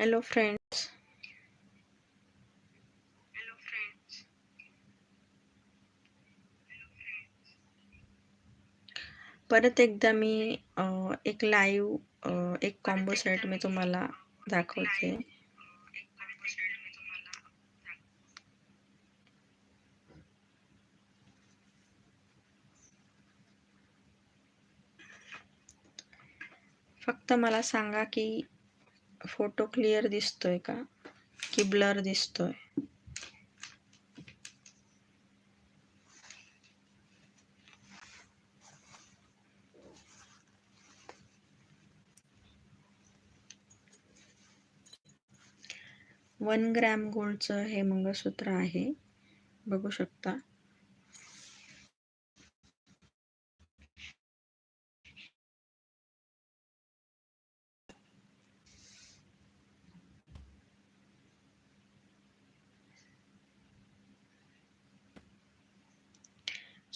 Hello friends परत एकदा मी एक लाईव्ह एक कॉम्बो सेट मी तुम्हाला दाखवते. फक्त मला सांगा की फोटो क्लिअर दिसतोय का? की ब्लर दिसतोय? वन ग्रॅम गोल्डचं हे मंगळसूत्र आहे. बघू शकता.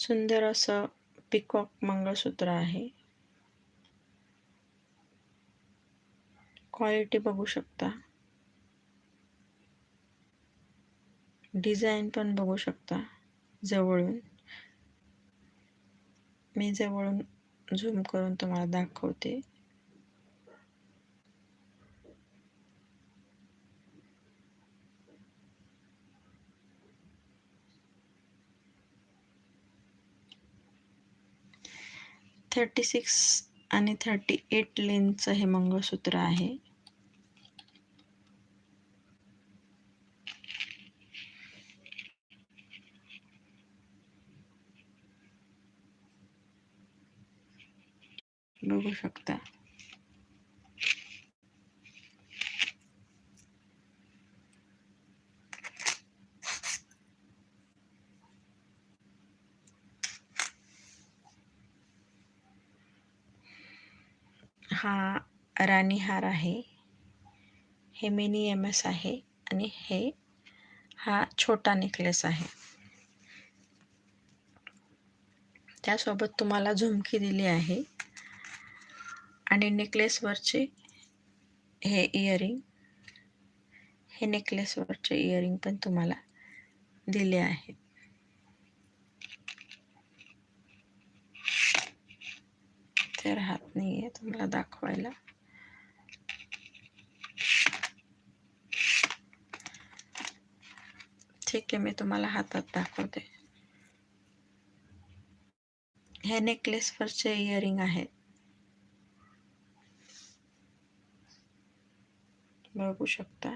सुंदर असं पिकॉक मंगळसूत्र आहे. क्वालिटी बघू शकता. डिझाईन पण बघू शकता जवळून. मी जवळून झूम करून तुम्हाला दाखवते. थर्टी सिक्स आणि थर्टी एट लेनचं हे मंगळसूत्र आहे. बघू शकता. हा राणी हार आहे. हे मिनी एम एस आहे आणि हे हा छोटा नेकलेस आहे. त्यासोबत तुम्हाला झुमकी दिली आहे आणि नेकलेसवरचे हे इयरिंग हे नेकलेसवरचे इयरिंग पण तुम्हाला दिले आहेत. ते राहत नाही आहे तुम्हाला दाखवायला ठीक आहे मी तुम्हाला हातात दाखवते हे नेकलेसवरचे इयरिंग आहेत बघू शकता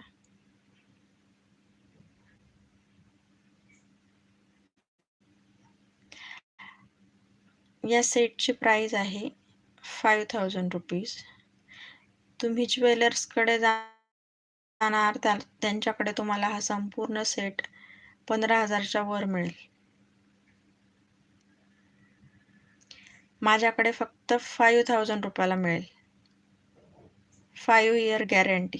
या सेटची प्राइस आहे। फाईव्ह थाउजंड रुपीज तुम्ही ज्वेलर्सकडे जाणार त्या त्यांच्याकडे तुम्हाला हा संपूर्ण सेट पंधरा हजारच्या वर मिळेल. माझ्याकडे फक्त फाईव्ह थाउजंड रुपयाला मिळेल. फाईव्ह इयर गॅरंटी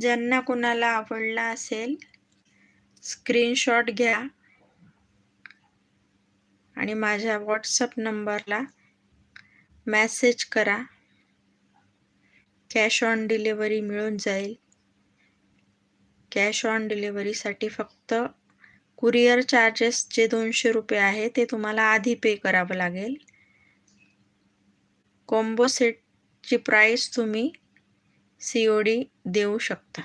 ज्यांना कोणाला आवडला असेल स्क्रीनशॉट घ्या आणि माझ्या व्हॉट्सअप नंबरला मॅसेज करा. कॅश ऑन डिलिव्हरी मिळून जाईल. कॅश ऑन डिलिव्हरीसाठी फक्त कुरिअर चार्जेस जे दोनशे रुपये आहे ते तुम्हाला आधी पे करावं लागेल. कॉम्बो सेटची प्राईस तुम्ही सी ओ डी देऊ शकता.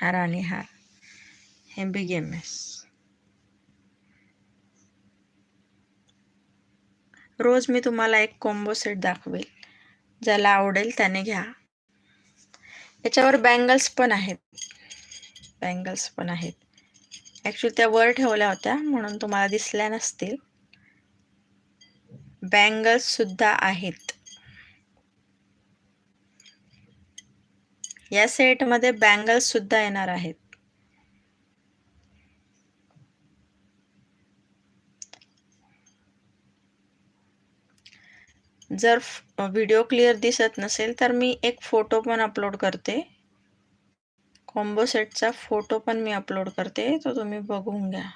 हार आणि हार. हे बिग एम एस रोज मी तुम्हाला एक कॉम्बो सेट दाखवेल. ज्याला आवडेल त्याने घ्या. याच्यावर बँगल्स पण आहेत. बँगल्स पण आहेत. ॲक्च्युली त्या वर ठेवल्या होत्या म्हणून तुम्हाला दिसल्या नसतील. बँगल्स सुद्धा आहेत. या सेटमध्ये बँगल्ससुद्धा येणार आहेत. जर व्हिडिओ क्लिअर दिसत नसेल तर मी एक फोटो पण अपलोड करते. कॉम्बो सेटचा फोटो पण मी अपलोड करते तो तुम्ही बघून घ्या.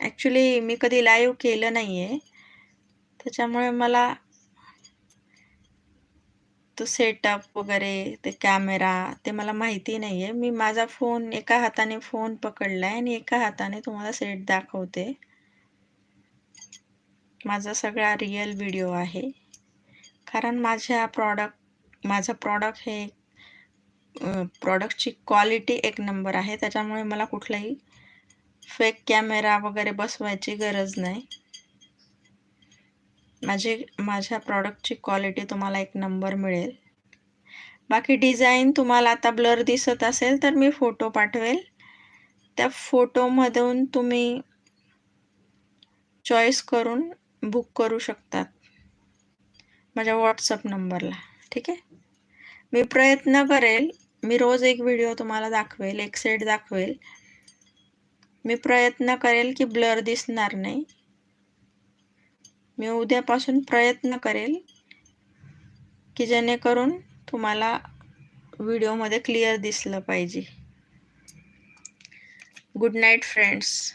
ॲक्च्युली मी कधी लाईव्ह केलं नाही आहे त्याच्यामुळे मला तो सेटअप वगैरे ते कॅमेरा ते मला माहिती नाही आहे मी माझा फोन एका हाताने फोन पकडला आहे आणि एका हाताने तुम्हाला सेट दाखवते. माझा सगळा रिअल व्हिडिओ आहे. कारण माझ्या प्रॉडक्ट माझं प्रॉडक्ट हे प्रॉडक्टची क्वालिटी एक नंबर आहे. त्याच्यामुळे मला कुठलाही फेक कॅमेरा वगैरे बसवायची गरज नाही. माझी माझ्या प्रॉडक्टची क्वालिटी तुम्हाला एक नंबर मिळेल. बाकी डिझाईन तुम्हाला आता ब्लर दिसत असेल तर मी फोटो पाठवेल. त्या फोटोमधून तुम्ही चॉईस करून बुक करू शकतात. माझ्या व्हॉट्सअप नंबरला ठीक आहे? मी प्रयत्न करेल मी रोज एक व्हिडिओ तुम्हाला दाखवेल एक सेट दाखवेल. मी प्रयत्न करेल की ब्लर दिसणार नाही. मी उद्यापासून प्रयत्न करेल की जेणेकरून तुम्हाला व्हिडिओमध्ये क्लिअर दिसलं पाहिजे. Good night friends